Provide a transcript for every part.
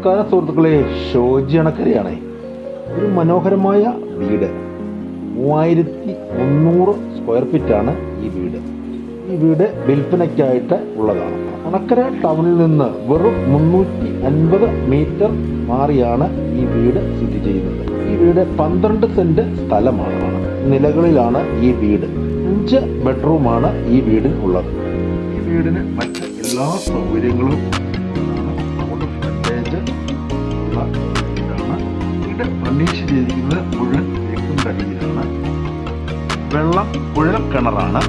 നമസ്കാരം സുഹൃത്തുക്കളെ ഷോജി അണക്കരയാണ്. ഒരു മനോഹരമായ വീട്. മൂവായിരത്തി മുന്നൂറ് സ്ക്വയർ ഫീറ്റാണ് ഈ വീട്. ഈ വീട് വിൽപ്പനയ്ക്കായിട്ട് ഉള്ളതാണ്. അണക്കര ടൗണിൽ നിന്ന് വെറും മുന്നൂറ്റി അൻപത് മീറ്റർ മാറിയാണ് ഈ വീട് സ്ഥിതി ചെയ്യുന്നത്. ഈ വീട് പന്ത്രണ്ട് സെന്റ് സ്ഥലമാണ്. നിലകളിലാണ് ഈ വീട്. അഞ്ച് ബെഡ്റൂമാണ് ഈ വീടിന് ഉള്ളത്. ഈ വീടിന് മറ്റ് എല്ലാ സൗകര്യങ്ങളും ഫർണിഷ് ചെയ്തിരിക്കുന്നത് മുഴുവൻ തേക്കും തടിയിലാണ് വെള്ളം കുഴൽക്കിണറാണ്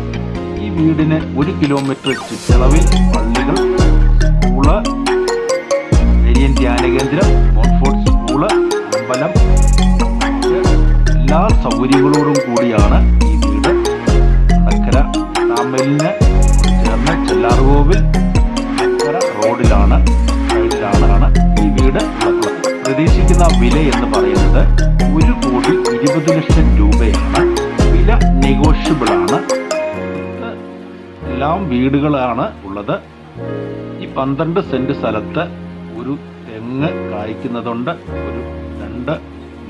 ഈ വീടിന് ഒരു കിലോമീറ്റർ ചുറ്റളവിൽ പള്ളികൾ സ്കൂൾ ഏരിയൻ ധ്യാന കേന്ദ്രം മോൺഫോർട്ട് സ്കൂൾ അമ്പലം എല്ലാ സൗകര്യങ്ങളോടും കൂടിയാണ് ഈ വീട്. അക്കര താമലിന് ചേർന്ന ചെല്ലാർകോവിൽ വില എന്ന് പറയുന്നത് ഒരു കോടി ഇരുപത് ലക്ഷം രൂപയാണ്. വില നെഗോഷ്യബിൾ ആണ്. എല്ലാം വീടുകളാണ് ഉള്ളത്. ഈ പന്ത്രണ്ട് സെന്റ് സ്ഥലത്ത് ഒരു തെങ്ങ് കായ്ക്കുന്നതുണ്ട് ഒരു രണ്ട്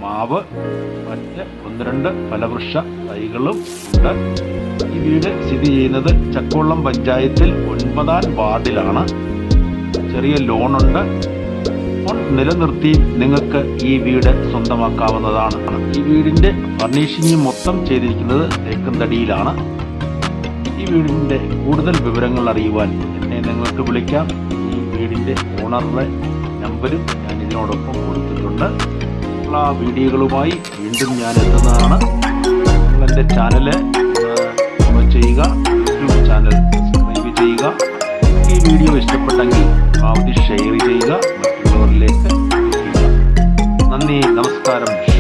മാവ് മറ്റ് ഒന്ന് രണ്ട് ഫലവൃക്ഷ തൈകളും ഉണ്ട്. ഈ വീട് സ്ഥിതി ചെയ്യുന്നത് ചക്കോളം പഞ്ചായത്തിൽ ഒൻപതാം വാർഡിലാണ്. ചെറിയ ലോണുണ്ട് നിലനിർത്തി നിങ്ങൾക്ക് ഈ വീട് സ്വന്തമാക്കാവുന്നതാണ്. ഈ വീടിന്റെ ഫർണിഷിംഗ് മൊത്തം ചെയ്തിരിക്കുന്നത് തേക്കന്തടിയിലാണ് ഈ വീടിന്റെ കൂടുതൽ വിവരങ്ങൾ അറിയുവാൻ എന്നെ നിങ്ങൾക്ക് വിളിക്കാം. ഈ വീടിന്റെ ഓണറുടെ നമ്പരും ഞാൻ ഇതിനോടൊപ്പം കൊടുത്തിട്ടുണ്ട്. ആ വീഡിയോകളുമായി വീണ്ടും ഞാൻ എത്തുന്നതാണ്. എന്റെ ചാനൽ ഫോളോ ചെയ്യുക. യൂട്യൂബ് ചാനൽ സബ്സ്ക്രൈബ് ചെയ്യുക. ഈ വീഡിയോ ഇഷ്ടപ്പെട്ടെങ്കിൽ ഷെയർ não estarmos.